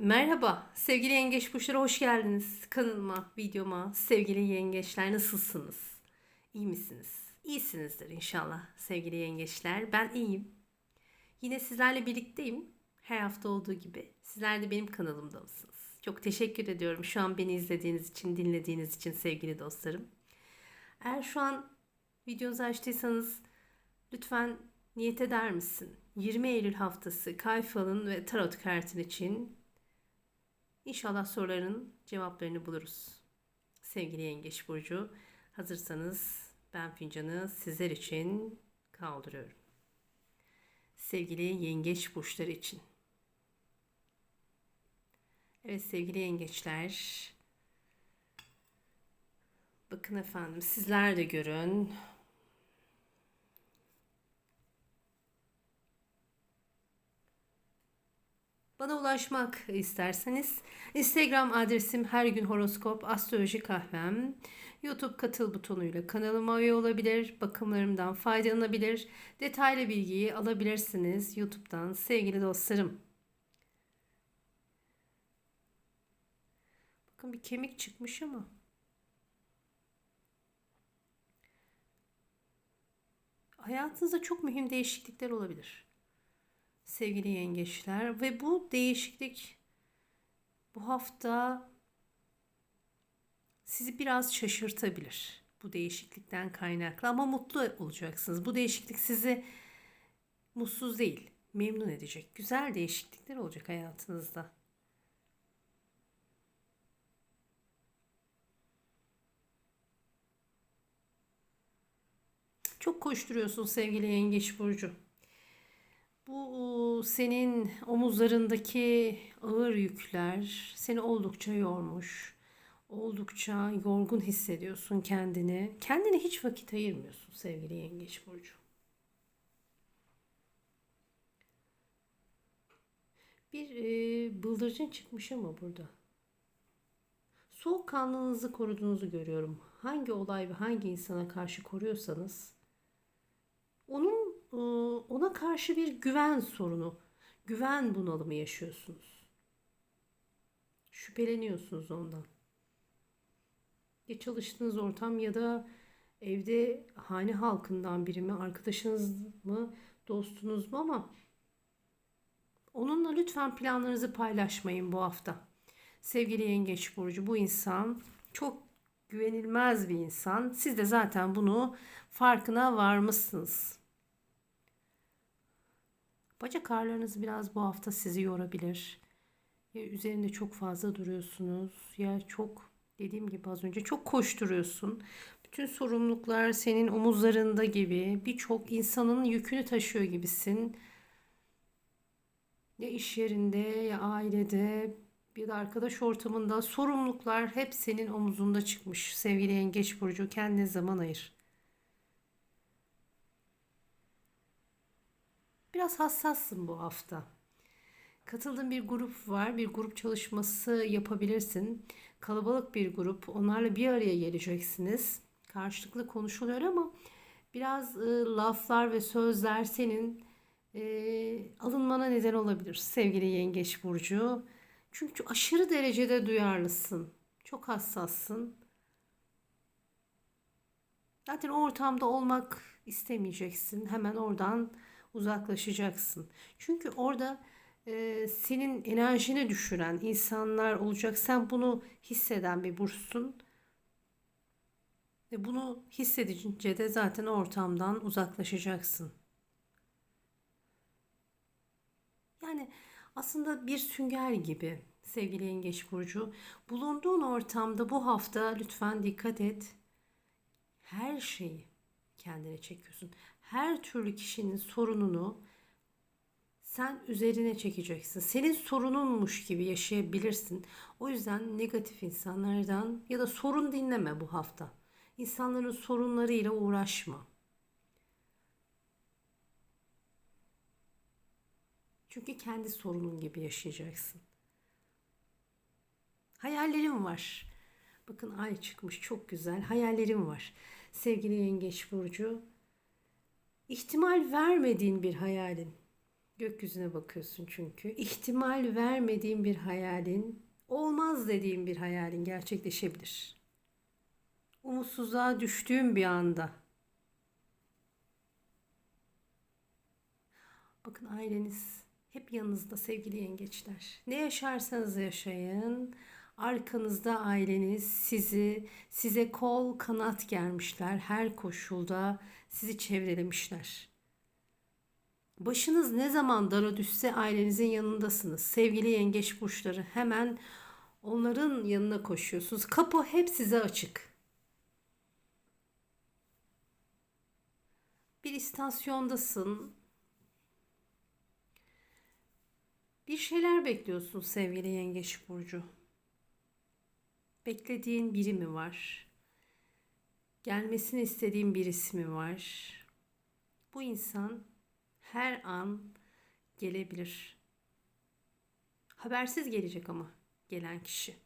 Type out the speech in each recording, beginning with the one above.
Merhaba sevgili yengeç burçları hoş geldiniz kanalıma, videoma. Sevgili yengeçler nasılsınız? İyi misiniz? İyisinizdir inşallah sevgili yengeçler. Ben iyiyim. Yine sizlerle birlikteyim. Her hafta olduğu gibi. Sizler de benim kanalımda mısınız? Çok teşekkür ediyorum şu an beni izlediğiniz için, dinlediğiniz için sevgili dostlarım. Eğer şu an videonuzu açtıysanız lütfen niyet eder misin? 20 Eylül haftası Kayfal'ın ve Tarot kartın için İnşallah soruların cevaplarını buluruz. Sevgili Yengeç Burcu, hazırsanız ben fincanı sizler için kaldırıyorum. Sevgili Yengeç Burçları için. Evet sevgili yengeçler. Bakın efendim sizler de görün. Bana ulaşmak isterseniz Instagram adresim her gün horoskop astroloji kahvem. YouTube katıl butonuyla kanalıma üye olabilir, bakımlarımdan faydalanabilir, detaylı bilgiyi alabilirsiniz YouTube'dan sevgili dostlarım. Bakın bir kemik çıkmış ama. Hayatınızda çok mühim değişiklikler olabilir sevgili yengeçler ve bu değişiklik bu hafta sizi biraz şaşırtabilir. Bu değişiklikten kaynaklı ama mutlu olacaksınız. Bu değişiklik sizi mutsuz değil, memnun edecek. Güzel değişiklikler olacak hayatınızda. Çok koşturuyorsun sevgili yengeç burcu. Bu senin omuzlarındaki ağır yükler seni oldukça yormuş. Oldukça yorgun hissediyorsun kendini. Kendine hiç vakit ayırmıyorsun sevgili Yengeç Burcu. Bir e, bıldırcın çıkmış ama burada. Soğukkanlılığınızı koruduğunuzu görüyorum. Hangi olay ve hangi insana karşı koruyorsanız onun ona karşı bir güven sorunu, güven bunalımı yaşıyorsunuz. Şüpheleniyorsunuz ondan. Ya çalıştığınız ortam ya da evde hane halkından biri mi, arkadaşınız mı, dostunuz mu ama onunla lütfen planlarınızı paylaşmayın bu hafta. Sevgili Yengeç Burcu bu insan çok güvenilmez bir insan. Siz de zaten bunu farkına varmışsınız. Bacak ağrılarınız biraz bu hafta sizi yorabilir. Ya üzerinde çok fazla duruyorsunuz ya çok dediğim gibi az önce çok koşturuyorsun. Bütün sorumluluklar senin omuzlarında gibi birçok insanın yükünü taşıyor gibisin. Ya iş yerinde ya ailede bir de arkadaş ortamında sorumluluklar hep senin omuzunda çıkmış. Sevgili Yengeç Burcu kendine zaman ayır. Biraz hassassın bu hafta. Katıldığın bir grup var. Bir grup çalışması yapabilirsin. Kalabalık bir grup. Onlarla bir araya geleceksiniz. Karşılıklı konuşuluyor ama biraz e, laflar ve sözler senin e, alınmana neden olabilir sevgili Yengeç Burcu. Çünkü aşırı derecede duyarlısın. Çok hassassın. Zaten ortamda olmak istemeyeceksin. Hemen oradan uzaklaşacaksın. Çünkü orada e, senin enerjini düşüren insanlar olacak. Sen bunu hisseden bir burçsun. Ve bunu hissedince de zaten ortamdan uzaklaşacaksın. Yani aslında bir sünger gibi sevgili Yengeç Burcu. Bulunduğun ortamda bu hafta lütfen dikkat et. Her şeyi kendine çekiyorsun her türlü kişinin sorununu sen üzerine çekeceksin. Senin sorununmuş gibi yaşayabilirsin. O yüzden negatif insanlardan ya da sorun dinleme bu hafta. İnsanların sorunlarıyla uğraşma. Çünkü kendi sorunun gibi yaşayacaksın. Hayallerim var. Bakın ay çıkmış çok güzel. Hayallerim var. Sevgili Yengeç Burcu, ihtimal vermediğin bir hayalin Gökyüzüne bakıyorsun çünkü. İhtimal vermediğin bir hayalin, olmaz dediğin bir hayalin gerçekleşebilir. Umutsuzluğa düştüğün bir anda. Bakın aileniz hep yanınızda sevgili yengeçler. Ne yaşarsanız yaşayın. Arkanızda aileniz sizi, size kol kanat germişler. Her koşulda sizi çevrelemişler. Başınız ne zaman dara düşse ailenizin yanındasınız. Sevgili yengeç burçları hemen onların yanına koşuyorsunuz. Kapı hep size açık. Bir istasyondasın. Bir şeyler bekliyorsun sevgili yengeç burcu. Beklediğin biri mi var? Gelmesini istediğin birisi mi var? Bu insan her an gelebilir. Habersiz gelecek ama gelen kişi.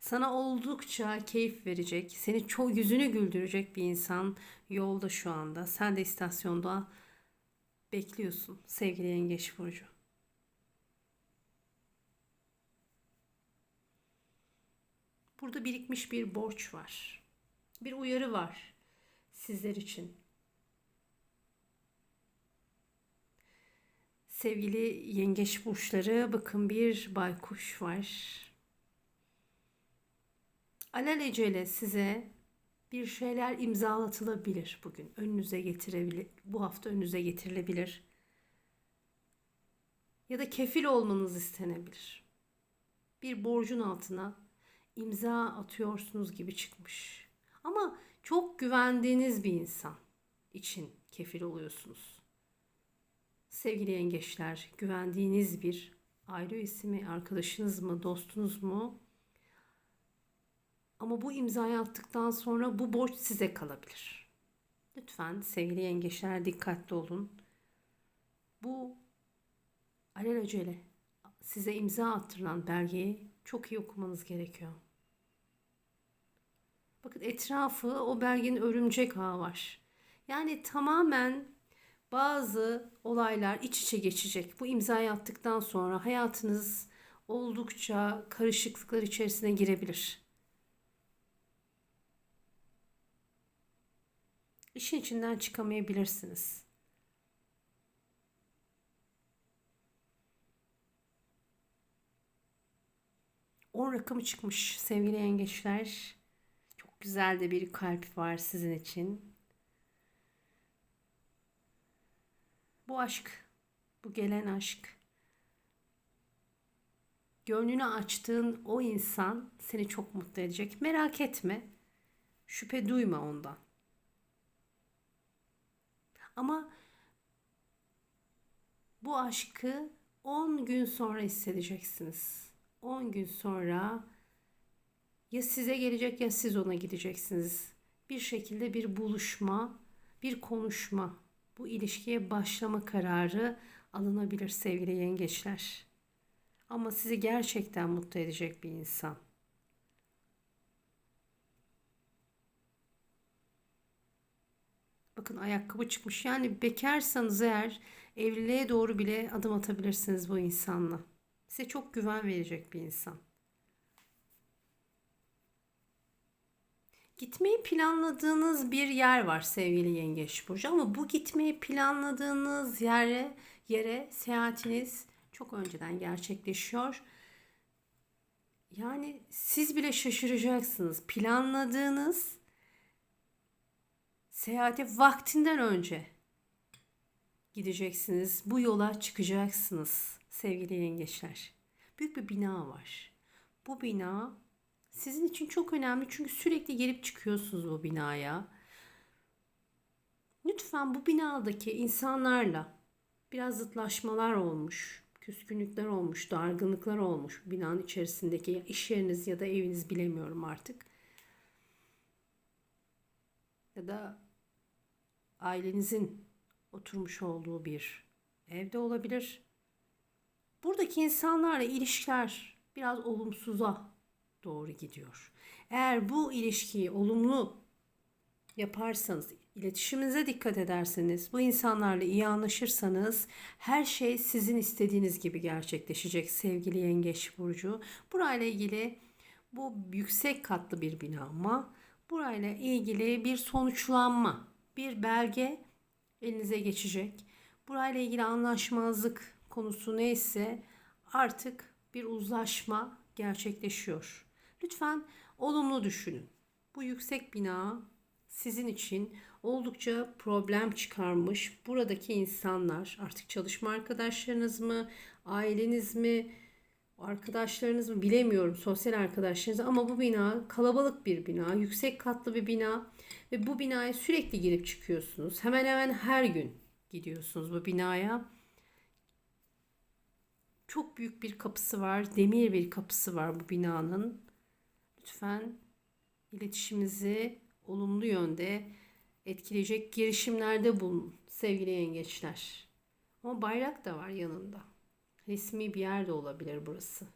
Sana oldukça keyif verecek, seni çok yüzünü güldürecek bir insan yolda şu anda. Sen de istasyonda bekliyorsun sevgili Yengeç Burcu. Burada birikmiş bir borç var. Bir uyarı var sizler için. Sevgili yengeç burçları bakın bir baykuş var. Alelacele size bir şeyler imzalatılabilir bugün. Önünüze getirebilir. Bu hafta önünüze getirilebilir. Ya da kefil olmanız istenebilir. Bir borcun altına imza atıyorsunuz gibi çıkmış. Ama çok güvendiğiniz bir insan için kefil oluyorsunuz. Sevgili yengeçler, güvendiğiniz bir aile üyesi mi, arkadaşınız mı, dostunuz mu? Ama bu imzayı attıktan sonra bu borç size kalabilir. Lütfen sevgili yengeçler dikkatli olun. Bu alelacele size imza attırılan belgeyi çok iyi okumanız gerekiyor. Bakın etrafı o belgenin örümcek ağı var. Yani tamamen bazı olaylar iç içe geçecek. Bu imzayı attıktan sonra hayatınız oldukça karışıklıklar içerisine girebilir. İşin içinden çıkamayabilirsiniz. On rakamı çıkmış sevgili yengeçler. Güzel de bir kalp var sizin için. Bu aşk, bu gelen aşk. Gönlünü açtığın o insan seni çok mutlu edecek. Merak etme. Şüphe duyma ondan. Ama bu aşkı 10 gün sonra hissedeceksiniz. 10 gün sonra ya size gelecek ya siz ona gideceksiniz. Bir şekilde bir buluşma, bir konuşma bu ilişkiye başlama kararı alınabilir sevgili yengeçler. Ama sizi gerçekten mutlu edecek bir insan. Bakın ayakkabı çıkmış. Yani bekarsanız eğer evliliğe doğru bile adım atabilirsiniz bu insanla. Size çok güven verecek bir insan. Gitmeyi planladığınız bir yer var sevgili Yengeç Burcu ama bu gitmeyi planladığınız yere yere seyahatiniz çok önceden gerçekleşiyor. Yani siz bile şaşıracaksınız. Planladığınız seyahate vaktinden önce gideceksiniz. Bu yola çıkacaksınız sevgili yengeçler. Büyük bir bina var. Bu bina sizin için çok önemli çünkü sürekli gelip çıkıyorsunuz bu binaya. Lütfen bu binadaki insanlarla biraz zıtlaşmalar olmuş, küskünlükler olmuş, dargınlıklar olmuş binanın içerisindeki iş yeriniz ya da eviniz bilemiyorum artık. Ya da ailenizin oturmuş olduğu bir evde olabilir. Buradaki insanlarla ilişkiler biraz olumsuza doğru gidiyor. Eğer bu ilişkiyi olumlu yaparsanız, iletişiminize dikkat ederseniz, bu insanlarla iyi anlaşırsanız her şey sizin istediğiniz gibi gerçekleşecek sevgili Yengeç Burcu. Burayla ilgili bu yüksek katlı bir bina ama burayla ilgili bir sonuçlanma, bir belge elinize geçecek. Burayla ilgili anlaşmazlık konusu neyse artık bir uzlaşma gerçekleşiyor. Lütfen olumlu düşünün. Bu yüksek bina sizin için oldukça problem çıkarmış. Buradaki insanlar artık çalışma arkadaşlarınız mı, aileniz mi, arkadaşlarınız mı bilemiyorum sosyal arkadaşlarınız ama bu bina kalabalık bir bina, yüksek katlı bir bina ve bu binaya sürekli girip çıkıyorsunuz. Hemen hemen her gün gidiyorsunuz bu binaya. Çok büyük bir kapısı var, demir bir kapısı var bu binanın. Lütfen iletişimimizi olumlu yönde etkileyecek girişimlerde bulun sevgili yengeçler. Ama bayrak da var yanında. Resmi bir yer de olabilir burası.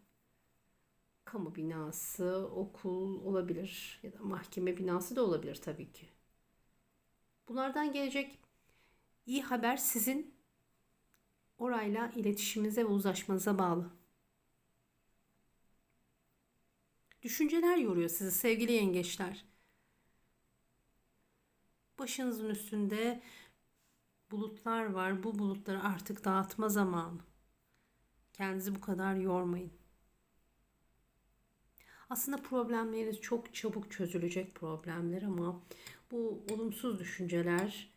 Kamu binası, okul olabilir ya da mahkeme binası da olabilir tabii ki. Bunlardan gelecek iyi haber sizin orayla iletişiminize ve uzlaşmanıza bağlı. Düşünceler yoruyor sizi sevgili yengeçler. Başınızın üstünde bulutlar var. Bu bulutları artık dağıtma zamanı. Kendinizi bu kadar yormayın. Aslında problemleriniz çok çabuk çözülecek problemler ama bu olumsuz düşünceler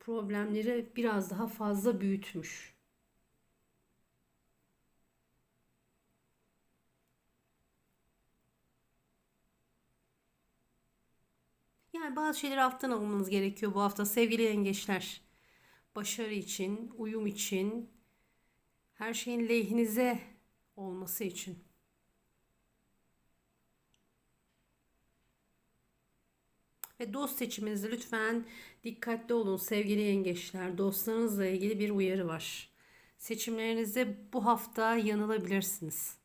problemleri biraz daha fazla büyütmüş. Yani bazı şeyleri alttan almanız gerekiyor bu hafta sevgili yengeçler. Başarı için, uyum için, her şeyin lehinize olması için. Ve dost seçiminizde lütfen dikkatli olun sevgili yengeçler. Dostlarınızla ilgili bir uyarı var. Seçimlerinizde bu hafta yanılabilirsiniz.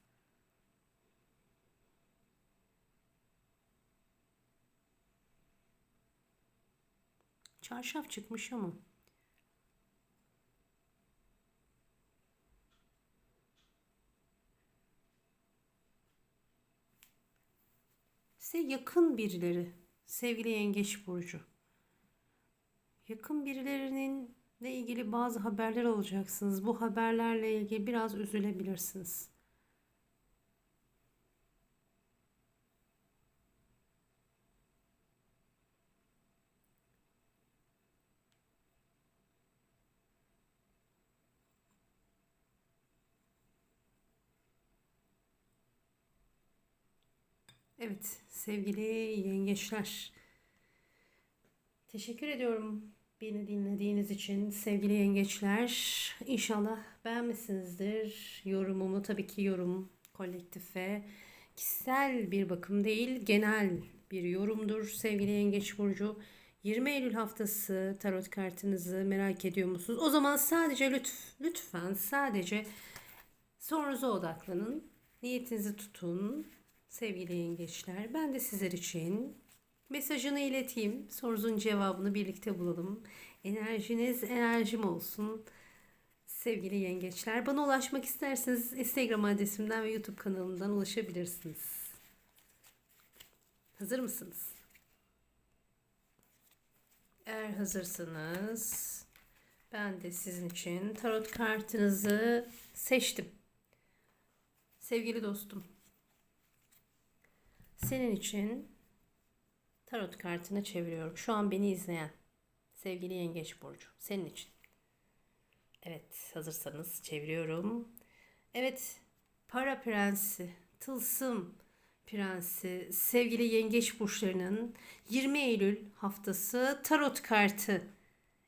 Çarşaf çıkmış ama. Size yakın birileri, sevgili Yengeç Burcu. Yakın birilerinin ile ilgili bazı haberler alacaksınız. Bu haberlerle ilgili biraz üzülebilirsiniz. Evet sevgili yengeçler. Teşekkür ediyorum beni dinlediğiniz için sevgili yengeçler. İnşallah beğenmişsinizdir. Yorumumu tabii ki yorum kolektife kişisel bir bakım değil genel bir yorumdur sevgili yengeç burcu. 20 Eylül haftası tarot kartınızı merak ediyor musunuz? O zaman sadece lütf, lütfen sadece sorunuza odaklanın. Niyetinizi tutun sevgili yengeçler. Ben de sizler için mesajını ileteyim. Sorunuzun cevabını birlikte bulalım. Enerjiniz enerjim olsun. Sevgili yengeçler, bana ulaşmak isterseniz Instagram adresimden ve YouTube kanalımdan ulaşabilirsiniz. Hazır mısınız? Eğer hazırsanız ben de sizin için tarot kartınızı seçtim. Sevgili dostum, senin için tarot kartını çeviriyorum. Şu an beni izleyen sevgili Yengeç Burcu. Senin için. Evet hazırsanız çeviriyorum. Evet para prensi, tılsım prensi, sevgili yengeç burçlarının 20 Eylül haftası tarot kartı.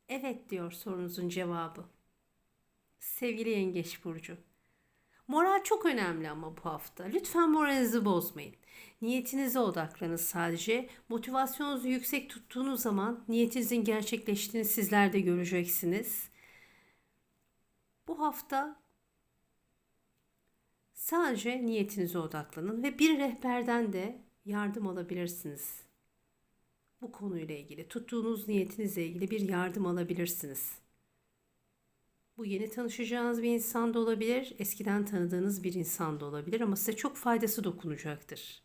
Evet diyor sorunuzun cevabı. Sevgili yengeç burcu. Moral çok önemli ama bu hafta. Lütfen moralinizi bozmayın. Niyetinize odaklanın sadece. Motivasyonunuzu yüksek tuttuğunuz zaman niyetinizin gerçekleştiğini sizler de göreceksiniz. Bu hafta sadece niyetinize odaklanın ve bir rehberden de yardım alabilirsiniz. bu konuyla ilgili, tuttuğunuz niyetinizle ilgili bir yardım alabilirsiniz. Bu yeni tanışacağınız bir insan da olabilir, eskiden tanıdığınız bir insan da olabilir ama size çok faydası dokunacaktır.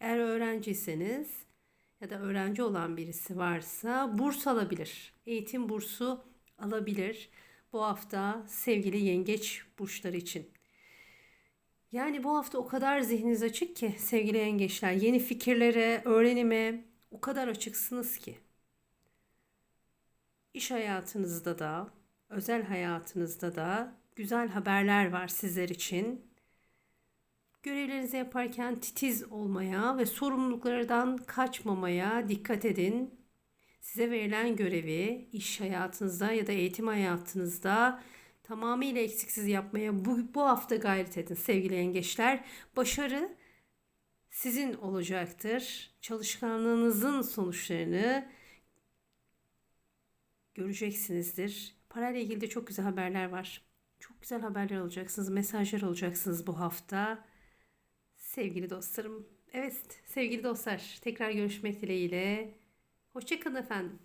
Eğer öğrenciyseniz ya da öğrenci olan birisi varsa burs alabilir. Eğitim bursu alabilir. Bu hafta sevgili yengeç burçları için. Yani bu hafta o kadar zihniniz açık ki sevgili yengeçler. Yeni fikirlere, öğrenime o kadar açıksınız ki. İş hayatınızda da, özel hayatınızda da güzel haberler var sizler için. Görevlerinizi yaparken titiz olmaya ve sorumluluklardan kaçmamaya dikkat edin. Size verilen görevi iş hayatınızda ya da eğitim hayatınızda tamamıyla eksiksiz yapmaya bu, bu hafta gayret edin sevgili yengeçler. Başarı sizin olacaktır. Çalışkanlığınızın sonuçlarını göreceksinizdir. Parayla ilgili de çok güzel haberler var. Çok güzel haberler alacaksınız, mesajlar alacaksınız bu hafta. Sevgili dostlarım. Evet sevgili dostlar tekrar görüşmek dileğiyle. Hoşçakalın efendim.